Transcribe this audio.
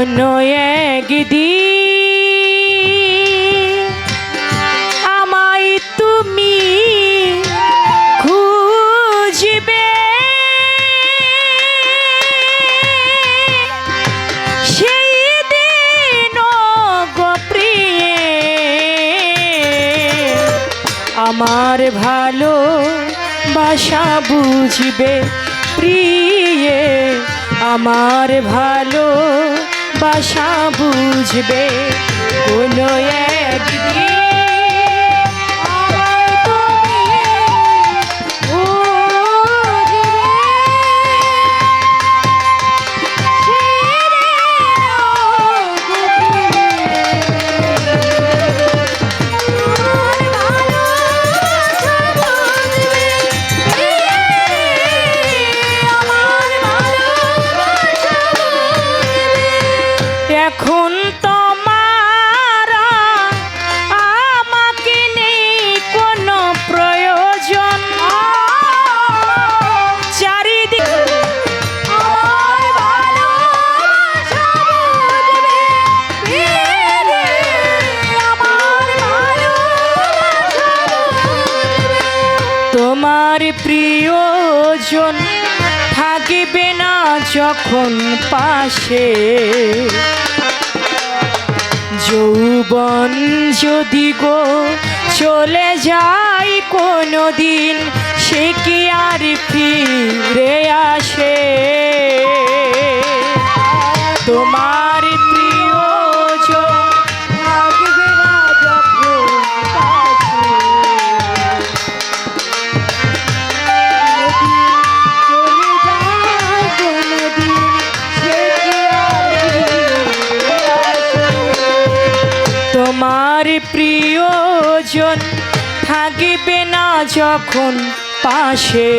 কোনো একদিন। আমায় তুমি খুঁজবে। সেই দিন প্রিয়ে আমার ভালো বাসা বুঝবে, প্রিয়ে। আমার ভালো বাসা বুঝবে? তোমার প্রিয়জন থাকিবে না যখন পাশে। যৌবন যদি গো চলে যায় কোনো দিন সে কি আর ফিরে তোমার প্রিয়জন থাকিবে না যখন পাশে।